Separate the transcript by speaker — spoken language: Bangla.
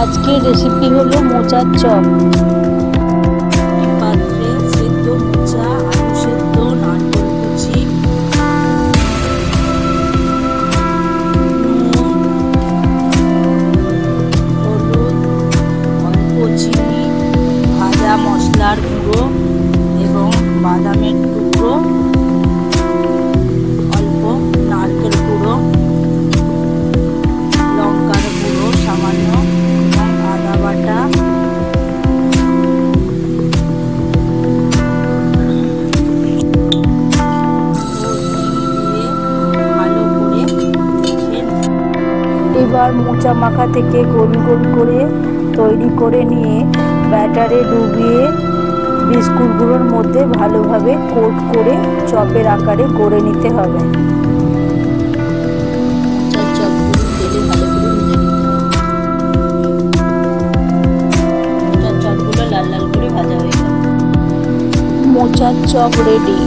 Speaker 1: আজকের রেসিপি হলো মোচার চপ। এবার মোচা মাখা থেকে গোল গোল করে তৈরি করে নিয়ে ব্যাটারে ডুবিয়ে বিস্কুটগুলোর মধ্যে ভালোভাবে কোট করে চপের আকারে গড়ে নিতে হবে। চপগুলো তেলে ভালো করে নিতে হবে। মোচার চপগুলো লাল লাল করে ভাজা মোচার চপ রেডি